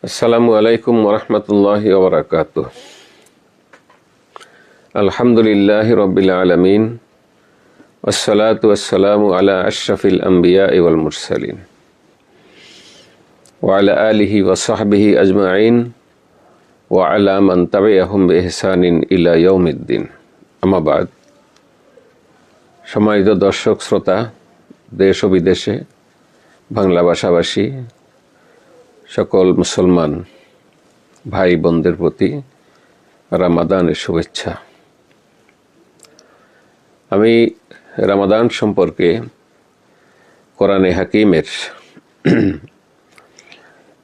আসসালামু আলাইকুম ওরহমতুল্লাহ ওবরাকাত আলহামদুলিল্লাহ রবিল আলমিন। ওসলাত ওসালাম আলা আশরফিল আম্বিয়া ইউল মুরসালিন। ওয়ালা আলিহি ওসাহবিহি আজমাইন। ও মান তাবে আহম বেহসানিন ইলা আমাবাদ সম্মানিত দর্শক, শ্রোতা, দেশ ও বিদেশে বাংলা ভাষাভাষী সকল মুসলমান ভাই বোনদের প্রতি রামাদানের শুভেচ্ছা। আমি রামাদান সম্পর্কে কোরআনে হাকিমের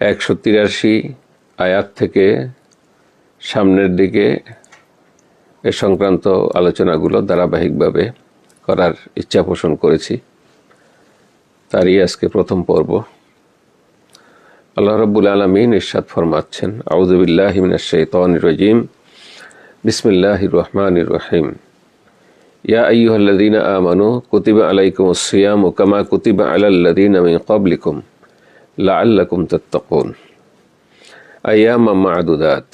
একশো তিরাশি আয়াত থেকে সামনের দিকে এ সংক্রান্ত আলোচনাগুলো ধারাবাহিকভাবে করার ইচ্ছা পোষণ করেছি। তারই আজকে প্রথম পর্ব। আল্লাহ রব্বুল আলমিন ইরশাদ ফরমাচ্ছেন আউজুবিল্লাহ মিনাশাইতানির রাজিম বিসমিল্লাহির রহমানির রহিম ইয়া আইয়ুহাল্লাযীনা আমানু কুতিবা আলাইকুমুস সিয়ামু কামা কুতিবা আলাল্লাযীনা মিন ক্বাবলিকুম লাআল্লাকুম তাত্তাকুন আইয়ামা মা'দুদাত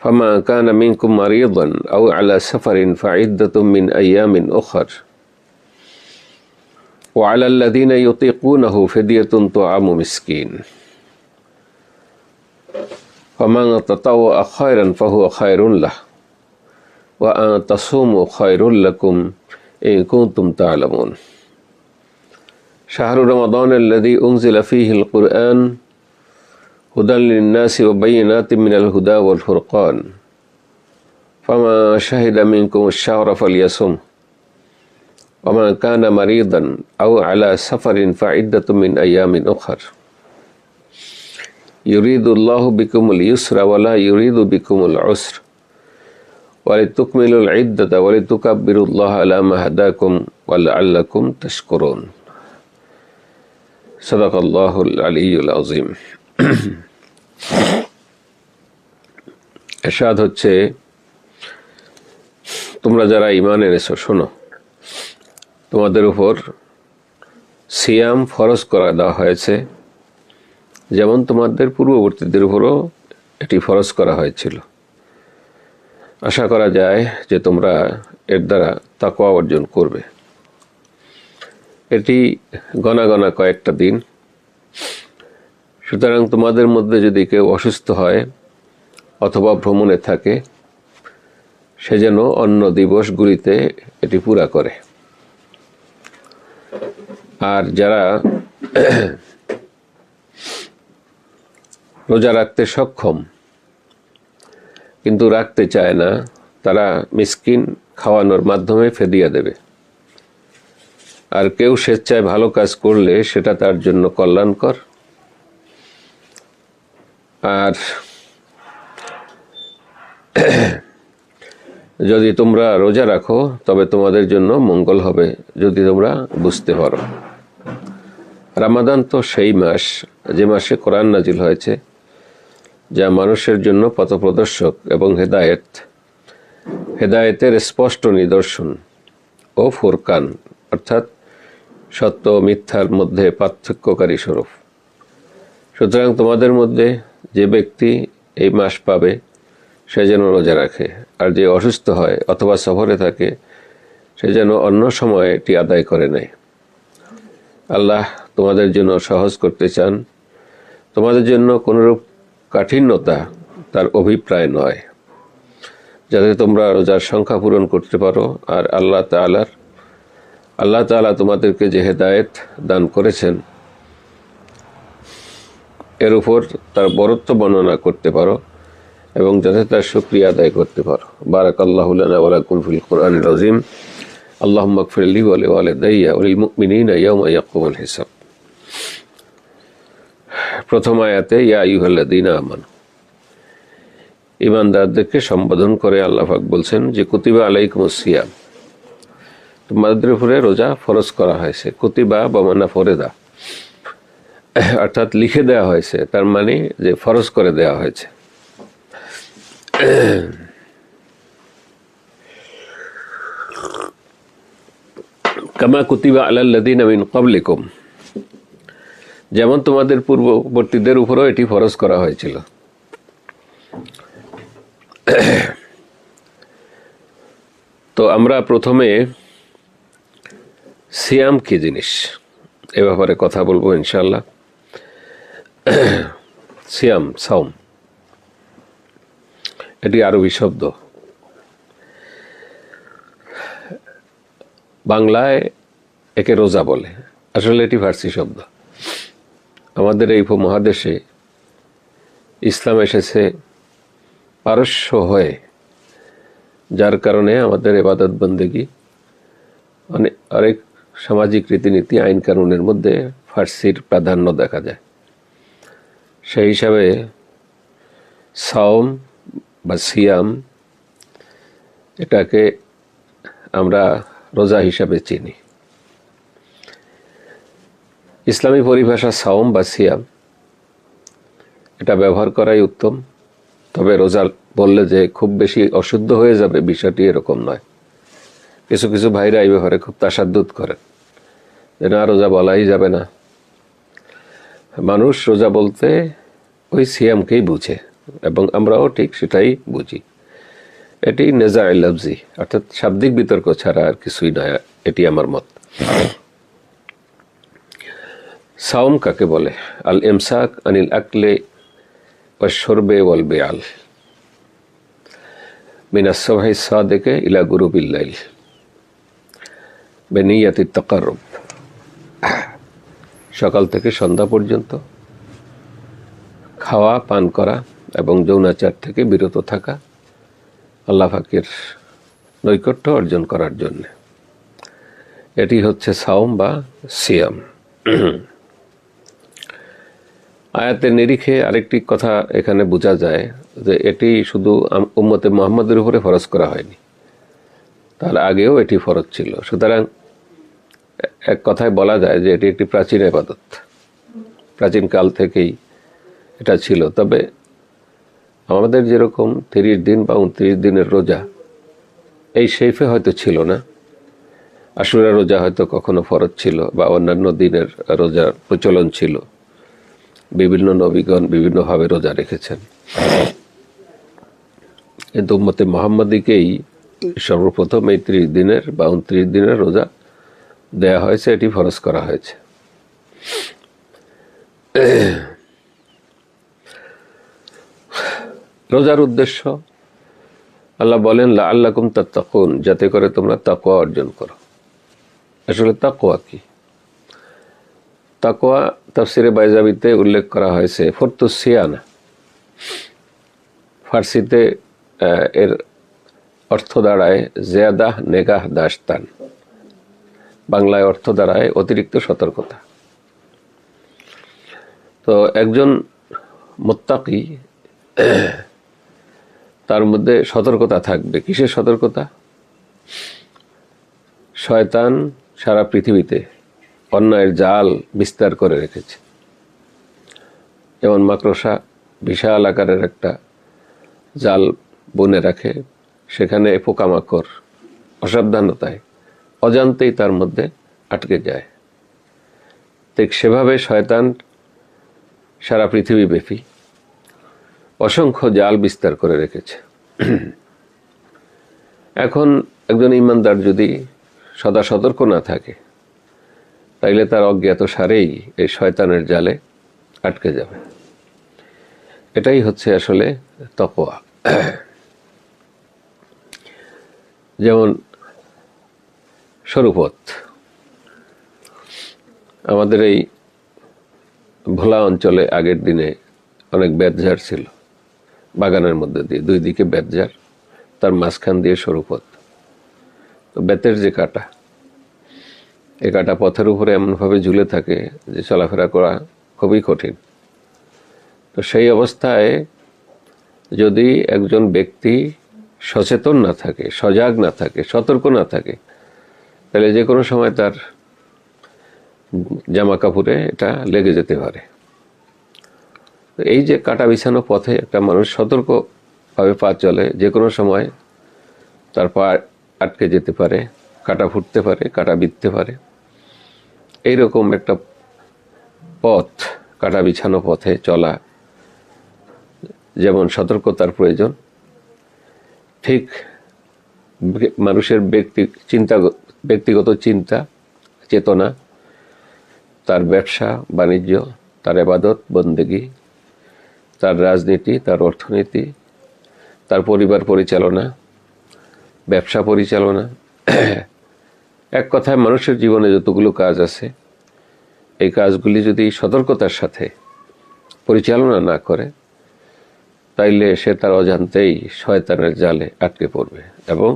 فما كان منكم مريضا أو على سفر فعدة من أيام أخر وعلى الذين يطيقونه فدية طعام مسكين. فمن تطوع خيرا فهو خير له. وأن تصوموا خير لكم إن كنتم تعلمون. شهر رمضان الذي أنزل فيه القرآن هدى للناس وبينات من الهدى والفرقان. فما شهد منكم الشهر فليصمه. ومن كان مريضا أو على سفر فعدة من أيام أخر يريد الله بكم اليسر ولا يريد بكم العسر ولتكملوا العدة ولتكبروا الله على ما هداكم ولعلكم تشكرون صدق الله العلي العظيم এরশাদ হচ্ছে তোমরা যারা ইমান এনেছো শোনো তোমাদের উপর সিয়াম ফরজ করা দেওয়া হয়েছে, যেমন তোমাদের পূর্ববর্তীদের উপরও এটি ফরজ করা হয়েছিল। আশা করা যায় যে তোমরা এর দ্বারা তাকওয়া অর্জন করবে। এটি গনা গনা কয়েকটা দিন। সুতরাং তোমাদের মধ্যে যদি কেউ অসুস্থ হয় অথবা ভ্রমণে থাকে, সে যেন অন্য দিবসগুলিতে এটি পুরা করে। যারা রোজা রাখতে সক্ষম, কিন্তু রাখতে চায় না, তারা মিসকিন খাওয়ানোর মাধ্যমে ফেদিয়া দেবে। আর কেউ স্বেচ্ছায় ভালো কাজ করলে সেটা তার জন্য কল্যাণকর। আর যদি তোমরা রোজা রাখো, তবে তোমাদের জন্য মঙ্গল হবে, যদি তোমরা বুঝতে পারো। রামাদান তো সেই মাস, যে মাসে কোরআন নাজিল হয়েছে, যা মানুষের জন্য পথপ্রদর্শক এবং হেদায়েত। হেদায়েতের স্পষ্ট নিদর্শন ও ফুরকান, অর্থাৎ সত্য মিথ্যার মধ্যে পার্থক্যকারী স্বরূপ। সুতরাং তোমাদের মধ্যে যে ব্যক্তি এই মাস পাবে, সে যেন রোজা রাখে, আর যে অসুস্থ হয় অথবা সফরে থাকে, সে যেন অন্য সময় এটি আদায় করে নেয়। আল্লাহ তোমাদের জন্য সহজ করতে চান, তোমাদের জন্য কোনোরূপ কাঠিন্যতা তার অভিপ্রায় নয়। যাতে তোমরা রোজার সংখ্যা পূরণ করতে পারো, আর আল্লাহ তালার আল্লাহ তালা তোমাদেরকে যে হেদায়েত দান করেছেন, এর উপর তার বরত্ব বর্ণনা করতে পারো এবং যাতে তার সুক্রিয়া আদায় করতে পারো। বারাক আল্লাহ ওয়ালাকুম ফিল কোরআন রাজিম আল্লাহ মকফিলি ওয়ালে ওয়ালে দাইয়া উলিল মুমিনিন ইয়াউমা ইয়াকুমুল হিসাব। প্রথম আয়াতে, ইয়া ইউহাল্লাদিনা আমান। ইমানদারদেরকে সম্বোধন করে আল্লাহাক বলছেন যে, কুতিবা আলাইকুম সিয়াম। তোমাদের উপরে রোজা ফরজ করা হয়েছে। কুতিবা বমানা ফরেদা। অর্থাৎ লিখে দেওয়া হয়েছে, তার মানে যে ফরজ করে দেওয়া হয়েছে। কামা কুতিবা আলাল্লাদিন মিন ক্বাবলিকুম। যেমন তোমাদের পূর্ববর্তীদের উপরও এটি ফরজ করা হয়েছিল। তো আমরা প্রথমে সিয়াম কি জিনিস? এ ব্যাপারে কথা বলব ইনশাল্লাহ সিয়াম সাউম এটি আরবি শব্দ। বাংলায় একে রোজা বলে। আসলে এটি ফার্সি শব্দ। আমাদের এই উপমহাদেশে ইসলাম এসেছে পারস্য হয়ে, যার কারণে আমাদের এবাদত বন্দেগী অনেক অনেক সামাজিক রীতিনীতি, আইন কানুনের মধ্যে ফার্সির প্রাধান্য দেখা যায়। সেই হিসাবে সাওম বা সিয়াম এটাকে আমরা রোজা হিসাবে চিনি। ইসলামী পরিভাষা সাওম বা সিয়াম। এটা ব্যবহার করাই উত্তম। তবে রোজা বললে যে খুব বেশি অশুদ্ধ হয়ে যাবে বিষয়টি এরকম নয়। কিছু কিছু ভাইরা এই ব্যাপারে খুব তাসাদ্দুত করেন। যে না, রোজা বলাই যাবে না। মানুষ রোজা বলতে ওই সিয়ামকেই বুঝে এবং আমরাও ঠিক সেটাই বুঝি। এটি নেজা লফজি, অর্থাৎ শাব্দিক বিতর্ক ছাড়া আর কিছুই নয়। এটি আমার মত। সাওম কাকে বলে? আল এমসাক আনিল আকলে ওয়াশরবে ওয়াল বেয়াল। মিনাস সবাই সাদেকে ইলা গুরু বিল্লাইল বেনিয়াতি তকারব সকাল থেকে সন্ধ্যা পর্যন্ত খাওয়া, পান করা এবং যৌনাচার থেকে বিরত থাকা আল্লাহ ফাকের নৈকট্য অর্জন করার জন্য। এটি হচ্ছে সাওম বা সিয়াম। আয়াতের নিরিখে আরেকটি কথা এখানে বোঝা যায় যে এটি শুধু উম্মতে মোহাম্মদের উপরে ফরজ করা হয়নি। তার আগেও এটি ফরজ ছিল। সুতরাং এক কথায় বলা যায় যে এটি একটি প্রাচীন আবাদত প্রাচীন কাল থেকেই এটা ছিল। তবে আমাদের যেরকম তিরিশ দিন বা উনত্রিশ দিনের রোজা, এই শেফে হয়তো ছিল না। আশুরা রোজা হয়তো কখনো ফরজ ছিল বা অন্যান্য দিনের রোজার প্রচলন ছিল। বিভিন্ন নবীগণ বিভিন্নভাবে রোজা রেখেছেন। কিন্তু মতে মোহাম্মদীকেই সর্বপ্রথম এই ত্রিশ দিনের বা উনত্রিশ দিনের রোজা দেয়া হয়েছে, এটি ফরজ করা হয়েছে। রোজার উদ্দেশ্য, আল্লাহ বলেন লা আল্লাকুম তাত্তাকুন, যাতে করে তোমরা তাকোয়া অর্জন করো। আসলে তাকোয়া কি? তাকোয়া তাফসিরে বাইজাবিতে উল্লেখ করা হয়েছে। ফর্তুসিয়ানা ফার্সিতে এর অর্থ দাঁড়ায় জেয়াদাহ নেগাহ দাস্তান বাংলায় অর্থ দাঁড়ায় অতিরিক্ত সতর্কতা। তো একজন মোত্তাকি, তার মধ্যে সতর্কতা থাকবে। কিসের সতর্কতা? শয়তান সারা পৃথিবীতে অন্যায়ের জাল বিস্তার করে রেখেছে। যেমন মাকড়সা বিশাল আকারের একটা জাল বনে রাখে, সেখানে পোকামাকড় অসাবধানতায় অজান্তেই তার মধ্যে আটকে যায়। ঠিক সেভাবে শয়তান সারা পৃথিবী পৃথিবীব্যাপী অসংখ্য জাল বিস্তার করে রেখেছে। এখন একজন ইমানদার যদি সদা সতর্ক না থাকে তাইলে তার অজ্ঞাত সারেই এই শয়তানের জালে আটকে যাবে। এটাই হচ্ছে আসলে তপোয়া যেমন স্বরূপত, আমাদের এই ভোলা অঞ্চলে আগের দিনে অনেক বেদঝাড় ছিল, বাগানের মধ্যে দিয়ে, দুই দিকে বেতঝাড়, তার মাঝখান দিয়ে স্বরূপত। তো বেতের যে কাটা এ কাটা পথের উপরে এমনভাবে ঝুলে থাকে যে চলাফেরা করা খুবই কঠিন। তো সেই অবস্থায় যদি একজন ব্যক্তি সচেতন না থাকে, সজাগ না থাকে, সতর্ক না থাকে, তাহলে যে কোনো সময় তার জামা কাপড়ে এটা লেগে যেতে পারে। এই যে কাটা বিছানো পথে একটা মানুষ সতর্কভাবে পা চলে, যে কোনো সময় তার পা আটকে যেতে পারে, কাটা ফুটতে পারে, কাটা বিঁধতে পারে এইরকম একটা পথ, কাটা বিছানো পথে চলা, যেমন সতর্কতার প্রয়োজন, ঠিক মানুষের ব্যক্তি, চিন্তা, ব্যক্তিগত চিন্তা, চেতনা, তার ব্যবসা, বাণিজ্য, তার এবাদত বন্দেগী, তার রাজনীতি, তার অর্থনীতি, তার পরিবার পরিচালনা, ব্যবসা পরিচালনা এক কথায় মানুষের জীবনে যতগুলো কাজ আছে, এই কাজগুলি যদি সতর্কতার সাথে পরিচালনা না করে, তাইলে সে তার অজান্তেই শয়তানের জালে আটকে পড়বে এবং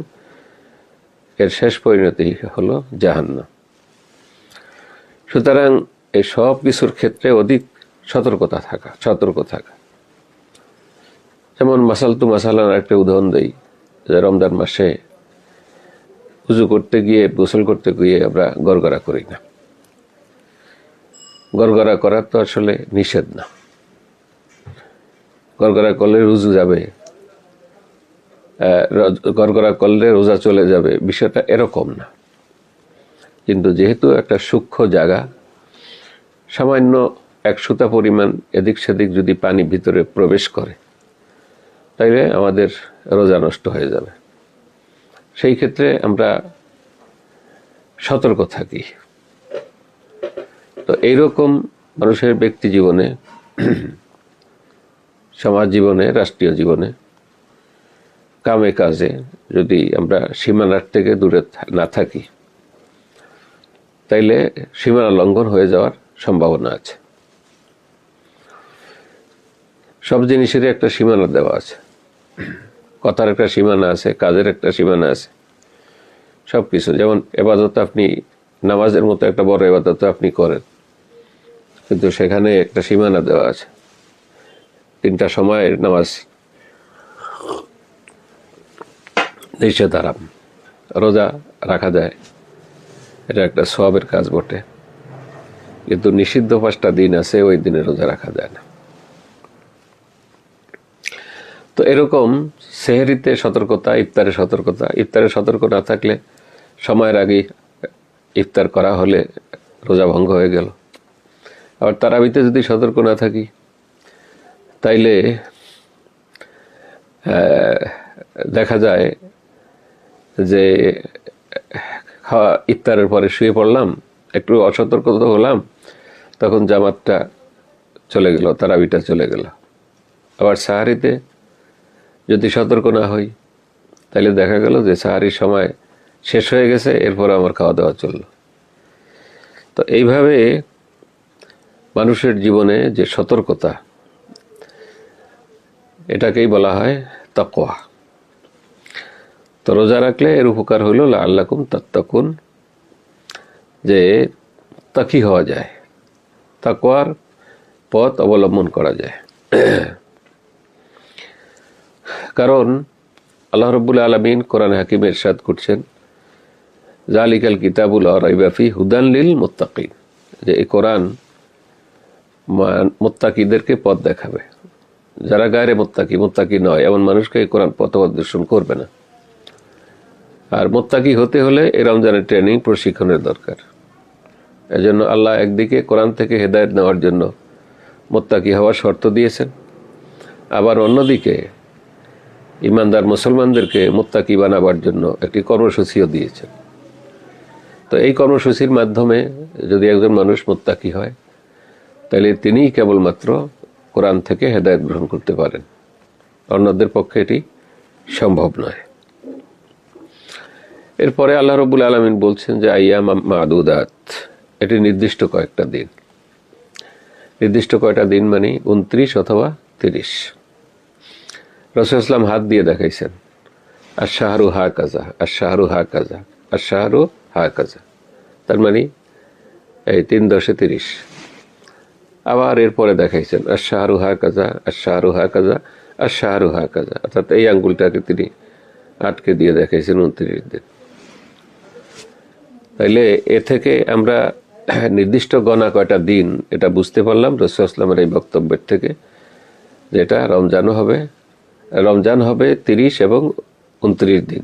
এর শেষ পরিণতি হলো জাহান্নাম। সুতরাং এই সব কিছুর ক্ষেত্রে অধিক সতর্কতা থাকা, সতর্ক থাকা। যেমন মাসাল তু মাসালার একটা উদাহরণ দেই, যে রমজান মাসে উজু করতে গিয়ে, গোসল করতে গিয়ে আমরা গড়গড়া করি না। গড়গড়া করা তো আসলে নিষেধ না। গড়গড়া করলে রুজু যাবে গড়গড়া করলে রোজা চলে যাবে, বিষয়টা এরকম না। কিন্তু যেহেতু একটা সূক্ষ্ম জায়গা, সামান্য এক সুতা পরিমাণ এদিক সেদিক যদি পানি ভিতরে প্রবেশ করে, তাইলে আমাদের রোজা নষ্ট হয়ে যাবে। সেই ক্ষেত্রে আমরা সতর্ক থাকি। তো এইরকম মানুষের ব্যক্তি জীবনে, সমাজ জীবনে, রাষ্ট্রীয় জীবনে, কামে কাজে যদি আমরা সীমানার থেকে দূরে না থাকি, তাইলে সীমানা লঙ্ঘন হয়ে যাওয়ার সম্ভাবনা আছে। সব জিনিসেরই একটা সীমানা দেওয়া আছে। কথার একটা সীমানা আছে, কাজের একটা সীমানা আছে। সব কিছু যেমন এবাদত আপনি নামাজের মতো একটা বড় এবাদত আপনি করেন। কিন্তু সেখানে একটা সীমানা দেওয়া আছে। তিনটা সময়ের নামাজ। নিষেধ আরাম রোজা রাখা যায়। এটা একটা সবের কাজ বটে। কিন্তু নিষিদ্ধ পাঁচটা দিন আছে, ওই দিনে রোজা রাখা যায় না। তো এরকম সেহেরিতে সতর্কতা, ইফতারে সতর্কতা, ইফতারে সতর্ক না থাকলে সময়ের আগেই ইফতার করা হলে রোজা ভঙ্গ হয়ে গেল। আবার তারাবিতে যদি সতর্ক না থাকি, তাইলে দেখা যায় যে, খাওয়া, ইফতারের পরে শুয়ে পড়লাম, একটু অসতর্ক তো হলাম, তখন জামাতটা চলে গেল, তারাবিটা চলে গেল। আবার সাহারিতে যদি সতর্ক না হই তাহলে দেখা গেল যে সাহারির সময় শেষ হয়ে গেছে, এরপর আমার খাওয়া দাওয়া চলল। তো এইভাবে মানুষের জীবনে যে সতর্কতা, এটাকেই বলা হয় তাকোয়া তো রোজা রাখলে এর উপকার হইল আল্লাকুম তাত্তাকুন, যে তাকি হওয়া যায় তাকোয়ার পথ অবলম্বন করা যায়। কারণ আল্লাহ রব্বুল আলমিন কোরআন হাকিম এরশাদ করছেন জালিকাল কিতাবুল রাইবাফি হুদান লিল মোত্তাকিন যে এই কোরআন মোত্তাকিদেরকে পথ দেখাবে। যারা গায়ে মোত্তাকি মোত্তাকি নয়, এমন মানুষকে এই কোরআন পথ প্রদর্শন করবে না। আর মোত্তাকি হতে হলে এই রমজানের ট্রেনিং প্রশিক্ষণের দরকার। এজন্য আল্লাহ একদিকে কোরআন থেকে হেদায়েত নেওয়ার জন্য মোত্তাকি হওয়ার শর্ত দিয়েছেন, আবার অন্যদিকে ইমানদার মুসলমানদেরকে মোত্তাকি বানাবার জন্য একটি কর্মসূচিও দিয়েছেন। তো এই কর্মসূচির মাধ্যমে যদি একজন মানুষ মোত্তাকি হয়, তাহলে তিনিই কেবলমাত্র কোরআন থেকে হেদায়ত গ্রহণ করতে পারেন। অন্যদের পক্ষে এটি সম্ভব নয়। এরপরে আল্লাহ রবুল আলমিন বলছেন যে আইয়া মাদুদাত, এটি নির্দিষ্ট কয়েকটা দিন। নির্দিষ্ট কয়টা দিন মানে উনত্রিশ অথবা তিরিশ। রসুল ইসলাম হাত দিয়ে দেখাইছেন। আর শাহরু হা কাজা আর শাহরু হা কাজা আর শাহরু হা কাজা তার মানে এই তিন দশে তিরিশ। আবার এরপরে দেখাইছেন আর শাহরু হা কাজা আর শাহরু হা কাজা আর শাহরু হা কাজা অর্থাৎ এই আঙ্গুলটাকে তিনি আটকে দিয়ে দেখাইছেন উনত্রিশ দিন। তাইলে এ থেকে আমরা নির্দিষ্ট গণা কয়টা দিন এটা বুঝতে পারলাম রসুল আসলামের এই বক্তব্যের থেকে যেটা রমজানও হবে রমজান হবে তিরিশ এবং উনত্রিশ দিন।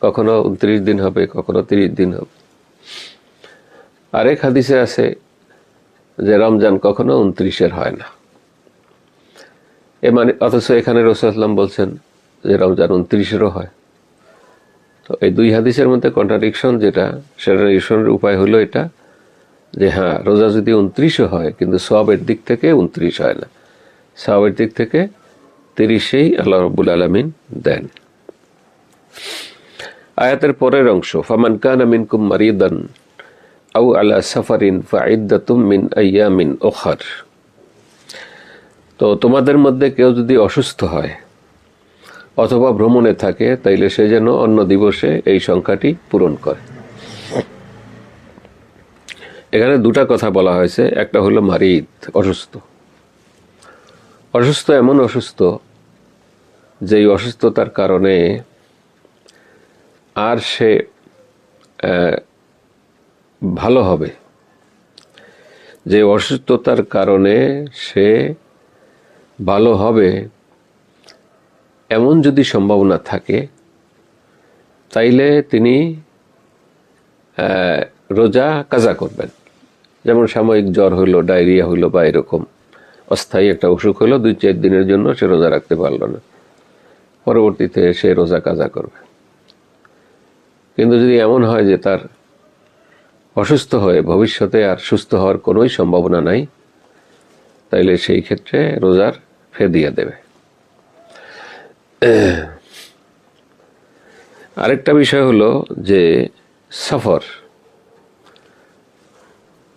কখনো উনত্রিশ দিন হবে, কখনো তিরিশ দিন হবে। আরেক হাদিসে আছে যে রমজান কখনো উনত্রিশের হয় না। এ মানে অথচ এখানে রসুলাম বলছেন যে রমজান উনত্রিশেরও হয়। তো এই দুই হাদিসের মধ্যে কন্ট্রাডিকশন যেটা সেটা রিশনের উপায় হলো এটা যে হ্যাঁ রোজা যদি উনত্রিশও হয়, কিন্তু সবের দিক থেকে উনত্রিশ হয় না। সবের দিক থেকে তিরিশেই আল্লাহ রব্বুল আলমিন দেন। আয়াতের পরের অংশ, ফামান কান মিনকুম মারিদান আউ আলা সাফারিন ফাইদ্দাতুম মিন আইয়ামিন ওখার তো তোমাদের মধ্যে কেউ যদি অসুস্থ হয় অথবা ভ্রমণে থাকে, তাইলে সে যেন অন্য দিবসে এই সংখ্যাটি পূরণ করে। এখানে দুটা কথা বলা হয়েছে, একটা হলো মারিদ, অসুস্থ। অসুস্থ এমন অসুস্থ যে এই অসুস্থতার কারণে আর সে ভালো হবে। যে অসুস্থতার কারণে সে ভালো হবে এমন যদি সম্ভাবনা থাকে, তাইলে তিনি রোজা কাজা করবেন। যেমন সাময়িক জ্বর হইল, ডায়রিয়া হইল বা এরকম অস্থায়ী একটা অসুখ হলো দুই চার দিনের জন্য সে রোজা রাখতে পারল না। পরবর্তীতে সে রোজা কাজা করবে। কিন্তু যদি এমন হয় যে তার অসুস্থ হয়ে ভবিষ্যতে আর সুস্থ হওয়ার কোনোই সম্ভাবনা নাই, তাইলে সেই ক্ষেত্রে রোজার ফেদিয়া দেবে। আরেকটা বিষয় হলো যে সফর।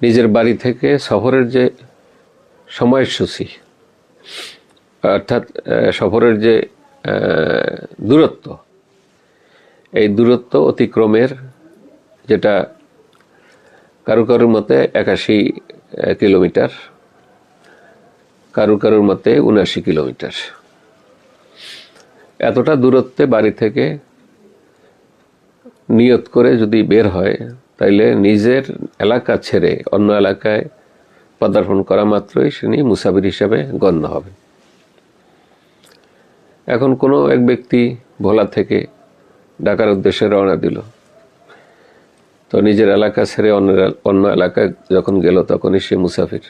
নিজের বাড়ি থেকে সফরের যে সময়সূচি অর্থাৎ সফরের যে দূরত্ব। এই দূরত্ব অতিক্রমের যেটা কারু কারুর মতে একাশি কিলোমিটার, কারু কারুর মতে উনাশি কিলোমিটার। এতটা দূরত্বে বাড়ি থেকে নিয়ত করে যদি বের হয়, তাইলে নিজের এলাকা ছেড়ে অন্য এলাকায় পদার্পণ করা মাত্রই তিনি মুসাফির হিসাবে গণ্য হবে। এখন কোনো এক ব্যক্তি ভোলা থেকে ঢাকার উদ্দেশ্যে রওনা দিল। তো নিজের এলাকা ছেড়ে অন্য অন্য এলাকায় যখন গেল তখনই সে মুসাফির।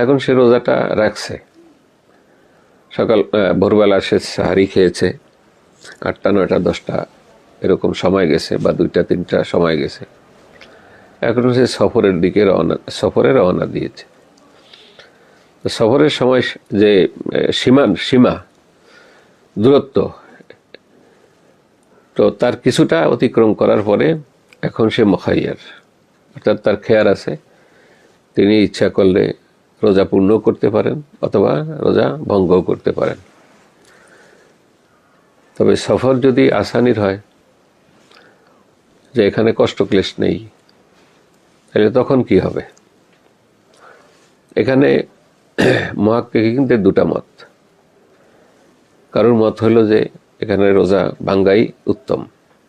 এখন সে রোজাটা রাখছে। সকাল ভোরবেলা সে সাহারি খেয়েছে। আটটা, নয়টা, দশটা এরকম সময় গেছে বা দুইটা, তিনটা সময় গেছে। এখন সে সফরের দিকে রওনা, সফরে রওনা দিয়েছে। সফরের সময় যে সীমান, সীমা দূরত্ব। তো তার কিছুটা অতিক্রম করার পরে এখন সে মখাইয়ার, অর্থাৎ তার খেয়ার আছে। তিনি ইচ্ছা করলে রোজা পূর্ণ করতে পারেন অথবা রোজা ভঙ্গও করতে পারেন। তবে সফর যদি আসানির হয়, যে এখানে কষ্ট ক্লেশ নেই, তাহলে তখন কি হবে? এখানে মহাক্কিকে কিন্তু দুটা মত। কারোর মত হলো যে এখানে রোজা ভাঙ্গাই উত্তম।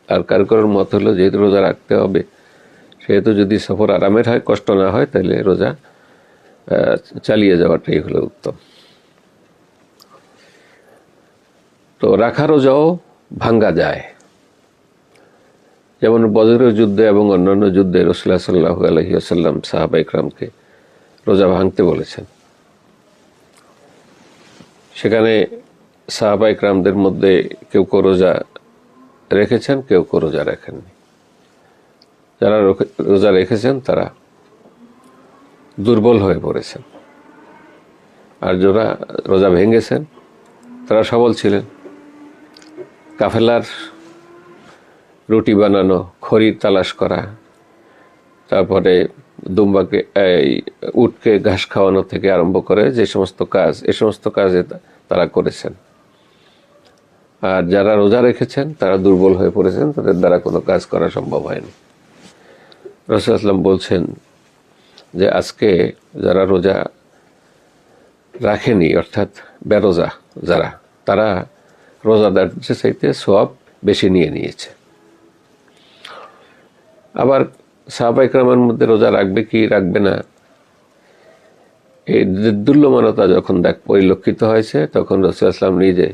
আর কারও কারোর মত হলো যেহেতু রোজা রাখতে হবে, সেহেতু যদি সফর আরামের হয়, কষ্ট না হয়, তাহলে রোজা চালিয়ে যাওয়াটাই হলো উত্তম। তো রাখা রোজাও ভাঙ্গা যায়। যেমন বদরের যুদ্ধে এবং অন্যান্য যুদ্ধে রসুল্লাহ সাল্লাহ আলহি আসাল্লাম সাহাবা ইকরামকে রোজা ভাঙতে বলেছেন। সেখানে সাহাবা ইকরামদের মধ্যে কেউ কেউ রোজা রেখেছেন, কেউ কেউ রোজা রাখেননি। যারা রোজা রেখেছেন, তারা দুর্বল হয়ে পড়েছেন। আর যারা রোজা ভেঙেছেন, তারা সবল ছিলেন। কাফেলার রুটি বানানো, খড়ি তালাশ করা, তারপরে দুম্বাকে, এই উটকে ঘাস খাওয়ানো থেকে আরম্ভ করে যে সমস্ত কাজ, এ সমস্ত কাজে তারা করেছেন। আর যারা রোজা রেখেছেন, তারা দুর্বল হয়ে পড়েছেন, তাদের দ্বারা কোনো কাজ করা সম্ভব হয়নি। রসুল আসলাম বলছেন যে, আজকে যারা রোজা রাখেনি, অর্থাৎ বেরোজা যারা, তারা রোজাদারদের চাইতে সব বেশি নিয়ে নিয়েছে। আবার সাহাবাই ক্রামের মধ্যে রোজা রাখবে কি রাখবে না, এই দুর্লমানতা যখন দেখ পরিলক্ষিত হয়েছে, তখন রসুল আসলাম নিজে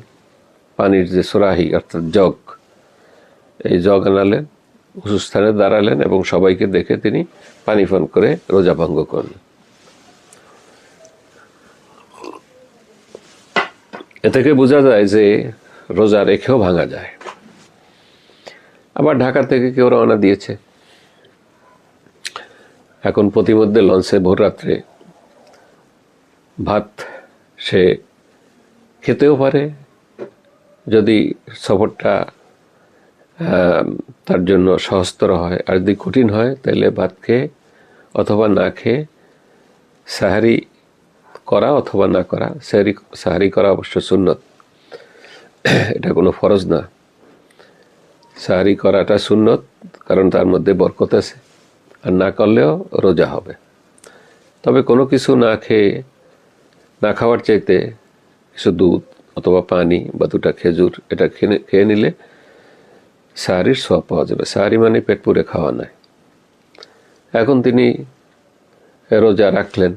পানির যে সোরাহি, অর্থাৎ জগ, এই জগ আনালেন উঁচু স্থানে দাঁড়ালেন এবং সবাইকে দেখে তিনি পানি পান করে রোজা ভঙ্গ করলেন। এ থেকে বোঝা যায় যে রোজা রেখেও ভাঙা যায়। আবার ঢাকা থেকে কেউ রওনা দিয়েছে। এখন প্রতিমধ্যে লঞ্চে ভোর রাত্রে ভাত সে খেতেও পারে যদি সফরটা তার জন্য সহজতর হয় আর যদি কঠিন হয় তাহলে ভাত খেয়ে অথবা না খেয়ে সাহারি করা অথবা না করা, সাহারি সাহারি করা অবশ্য সুন্নত। এটা কোনো ফরজ না। সাহারি করাটা সুন্নত, কারণ তার মধ্যে বরকত আছে। আর না করলেও রোজা হবে। তবে কোনো কিছু না খেয়ে, না খাওয়ার চাইতে কিছু দুধ অথবা পানি বা দুটা খেজুর এটা খেয়ে নিলে সাহারির সব পাওয়া যাবে। সাহারি মানে পেট পুরে খাওয়া নয়। এখন তিনি রোজা রাখলেন,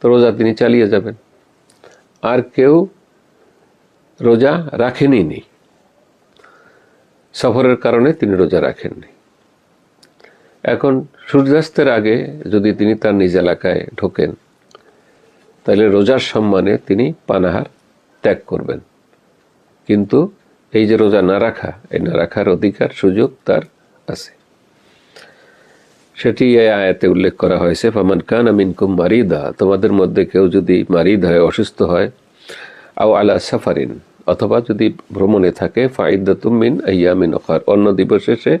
তো রোজা তিনি চালিয়ে যাবেন। আর কেউ রোজা রাখেনি নি সফরের কারণে তিনি রোজা রাখেননি। এখন সূর্যাস্তের আগে যদি তিনি তার নিজ এলাকায় ঢোকেন, তাহলে রোজার সম্মানে তিনি পানাহার ত্যাগ করবেন। কিন্তু এই যে রোজা না রাখা, এই না রাখার অধিকার, সুযোগ তার আছে। সেটি এই আয়াতে উল্লেখ করা হয়েছে, ফামান কান মিনকুম মারিদা তোমাদের মধ্যে কেউ যদি মারিদ হয় অসুস্থ হয়, আও আলা সাফারিন, অথবা যদি ভ্রমণে থাকে, ফাইদাতুম মিন আইয়ামিন অখার অন্য দিবসে সে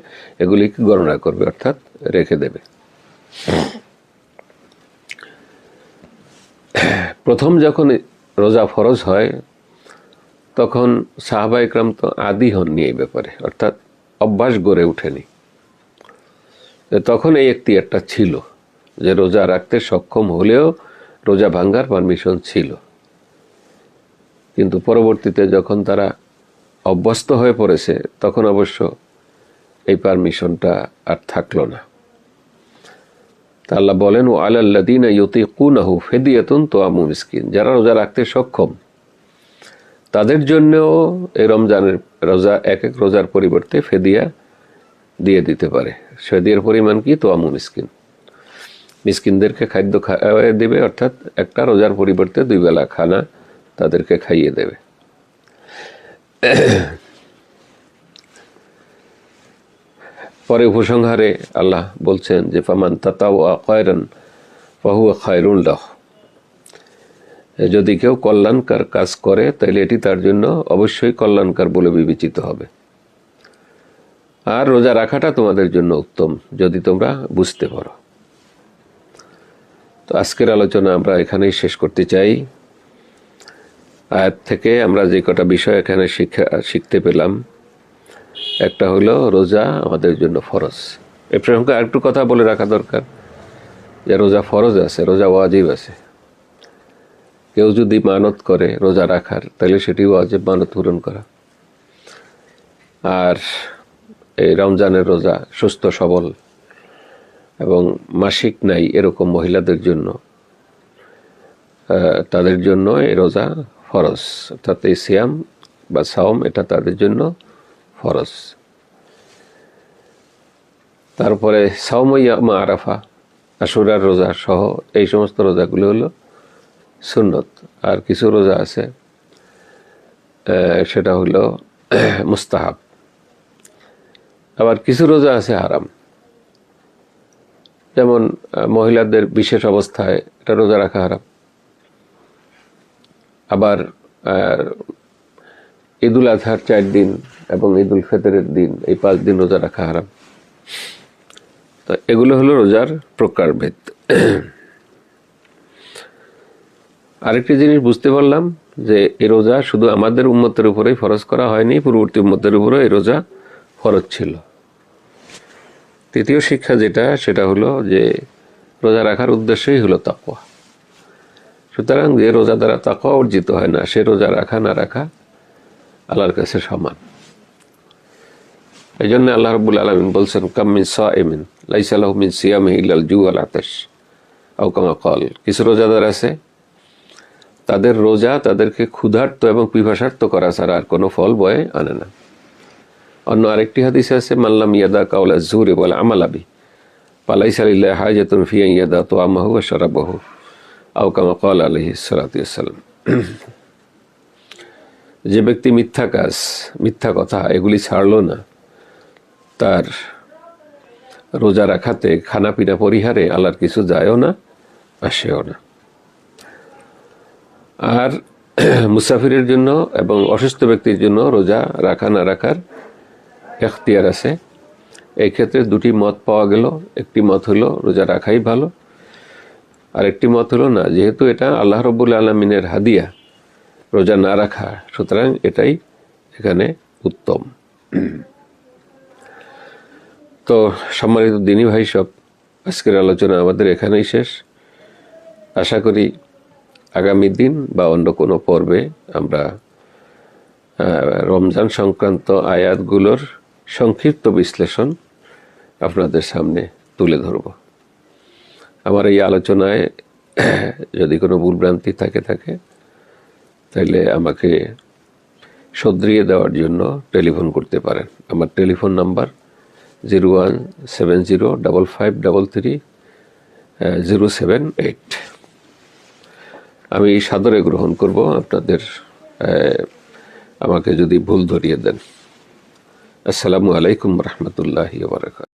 এগুলিকে গণনা করবে, অর্থাৎ রেখে দেবে। প্রথম যখন রোজা ফরজ হয় তখন সাহাবা ইকরাম তো আদি হননি এই ব্যাপারে, অর্থাৎ অভ্যাস গড়ে ওঠেনি। তখন এই একটি একটা ছিল যে রোজা রাখতে সক্ষম হলেও রোজা ভাঙ্গার পারমিশন ছিল। কিন্তু পরবর্তীতে যখন তারা অভ্যস্ত হয়ে পড়েছে, তখন অবশ্য এই পারমিশনটা আর থাকল না। তা আল্লাহ বলেন ও আলাল্লাদিন ইয়তি কুনাহু ফেদিয়াতুন তো আমু মিসকিন যারা রোজা রাখতে সক্ষম তাদের জন্যও এই রমজানের রোজা, এক এক রোজার পরিবর্তে ফেদিয়া দিয়ে দিতে পারে। ফেদিয়ার পরিমাণ কি? তো আমু মিসকিন। মিসকিনদেরকে খাদ্য খাওয়াই দেবে, অর্থাৎ একটা রোজার পরিবর্তে দুই বেলা খানা তাদেরকে খাইয়ে দেবে। পরে উপসংহারে আল্লাহ বলছেন যে, ফামান তাতাও খয়রান ফাহু খায়রুল্লাহ যদি কেউ কল্যাণকার কাজ করে তাহলে এটি তার জন্য অবশ্যই কল্যাণকার বলে বিবেচিত হবে। আর রোজা রাখাটা তোমাদের জন্য উত্তম, যদি তোমরা বুঝতে পারো। তো আজকের আলোচনা আমরা এখানেই শেষ করতে চাই। আয়াত থেকে আমরা যে কটা বিষয় এখানে শিক্ষা শিখতে পেলাম, একটা হলো রোজা আমাদের জন্য ফরজ। এ প্রসঙ্গে আরেকটু কথা বলে রাখা দরকার যে রোজা ফরজ আছে, রোজা ওয়াজিব আছে। কেউ যদি মানত করে রোজা রাখার, তাহলে সেটি ওয়াজিব মানত পূরণ করা। আর এই রমজানের রোজা সুস্থ, সবল এবং মাসিক নাই এরকম মহিলাদের জন্য তাদের জন্য এই রোজা ফরজ। অর্থাৎ এই সিয়াম বা সাওম এটা তাদের জন্য ফরজ। তারপরে সাওমইয়ামা আরাফা, আশুরার রোজা সহ এই সমস্ত রোজাগুলো হলো সুন্নত। আর কিছু রোজা আছে সেটা হলো মুস্তাহাব। আবার কিছু রোজা আছে হারাম। যেমন মহিলাদের বিশেষ অবস্থায় এটা রোজা রাখা হারাম। আবার ঈদুল আজহার চার দিন এবং ঈদুল ফেতরের দিন, এই পাঁচ দিন রোজা রাখা হারাম। তো এগুলো হলো রোজার প্রকারভেদ। আরেকটি জিনিস বুঝতে পারলাম যে এ রোজা শুধু আমাদের উম্মতের উপরেই ফরজ করা হয়নি, পূর্ববর্তী উম্মতের উপরেও এই রোজা ফরজ ছিল। তৃতীয় শিক্ষা যেটা, সেটা হলো যে রোজা রাখার উদ্দেশ্যই হলো তাকওয়া। সুতরাং যে রোজা দ্বারা তাকওয়া অর্জিত হয় না, সে রোজা রাখা না রাখা আল্লাহর কাছে সমান। এই জন্য আল্লাহ রবুল আলমিন বলছেন কামিন সাইমিন লাইসালাহ মিন সিয়ামি ইল্লাল জু আল আতাস আউকামা কল কিছু রোজাদার আছে তাদের রোজা, তাদেরকে ক্ষুধার্ত এবং পিভাসার্থ করা ছাড়া আর কোনো ফল বয়ে আনে না। অন্য আরেকটি হাদিস আছে মাল্লাম ইয়াদা কাউলা জুরে বলে আমালাবি পালাই সালিল্লাহ হাজাতুন ফিয়া ইয়াদা তো আমাহু সারাবাহু আউকামা কল আলহি সালাতাম যে ব্যক্তি মিথ্যা কাজ, মিথ্যা কথা এগুলি ছাড়লো না, তার রোজা রাখাতে খানা পিনা পরিহারে আল্লাহর কিছু যায়ও না, আসেও না। আর মুসাফিরের জন্য এবং অসুস্থ ব্যক্তির জন্য রোজা রাখা, না রাখার এখতিয়ার আছে। এই ক্ষেত্রে দুটি মত পাওয়া গেল। একটি মত হলো রোজা রাখাই ভালো। আর একটি মত হলো না, যেহেতু এটা আল্লাহ রব্বুল আলমিনের হাদিয়া, রোজা না রাখা, সুতরাং এটাই এখানে উত্তম। তো সম্মানিত দিনী ভাই সব, আজকের আলোচনা আমাদের এখানেই শেষ। আশা করি আগামী দিন বা অন্য কোনো পর্বে আমরা রমজান সংক্রান্ত আয়াতগুলোর সংক্ষিপ্ত বিশ্লেষণ আপনাদের সামনে তুলে ধরব। আমার এই আলোচনায়, যদি কোনো ভুলভ্রান্তি থাকে থাকে, তাহলে আমাকে শুধরিয়ে দেওয়ার জন্য টেলিফোন করতে পারেন। আমার telephone number zero one seven zero double five double three zero seven eight. আমি সাদরে গ্রহণ করব আপনাদের আমাকে যদি ভুল ধরিয়ে দেন। আসসালামু আলাইকুম রহমতুল্লাহ বারকাত